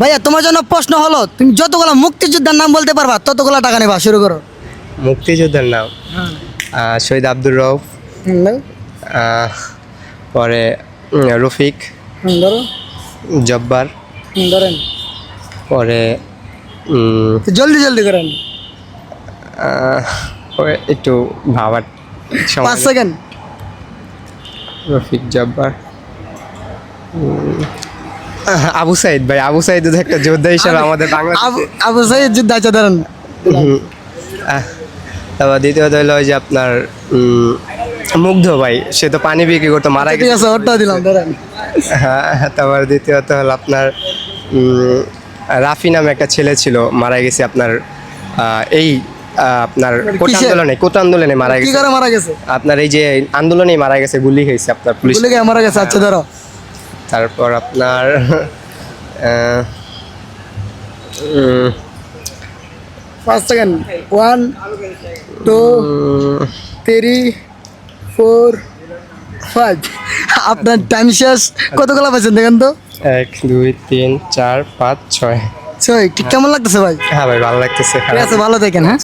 ভাইয়া তোমার জন্য প্রশ্ন হলো তুমি যতগুলো মুক্তিযোদ্ধার নাম বলতে পারবা ততগুলো টাকা নেবা শুরু করো। মুক্তিযোদ্ধার নাম? শহীদ আব্দুর রউফ পরে রফিক জব্বার ধরেন। পরে জলদি জলদি করেন। একটু ভাবার পাঁচ সেকেন্ড। রফিক জব্বার আবু সাইদ ভাই আবু সাইদ একটা যোদ্ধা হিসাবে আমাদের বাংলাদেশে আবু সাইদ যুদ্ধ আছে ধরেন তারপর দ্বিতীয়ত হলো ওই যে আপনার মুগ্ধ ভাই সে তো পানি বিক্রি করতো মারা ঠিক গেছে। আছে ওটা দিলাম ধরেন হ্যাঁ তারপর দ্বিতীয়ত হলো আপনার রাফি নামে একটা ছেলে ছিল মারা গেছে আপনার এই আপনার কোটা? আন্দোলনে কোটা আন্দোলনে মারা কি গেছে। করে মারা গেছে? আপনার এই যে আন্দোলনেই মারা গেছে গুলি হয়েছে আপনার পুলিশ। মারা গেছে আচ্ছা ধরো তারপর আপনার পাঁচ second one two three four five আপনার টাইম শেষ। কতগুলো পাইছেন দেখেন তো? এক দুই তিন চার পাঁচ ছয়। ছয়। ঠিক কেমন লাগতেছে ভাই? হ্যাঁ ভাই ভালো লাগতেছে। ঠিক আছে ভালো থাকেন হ্যাঁ।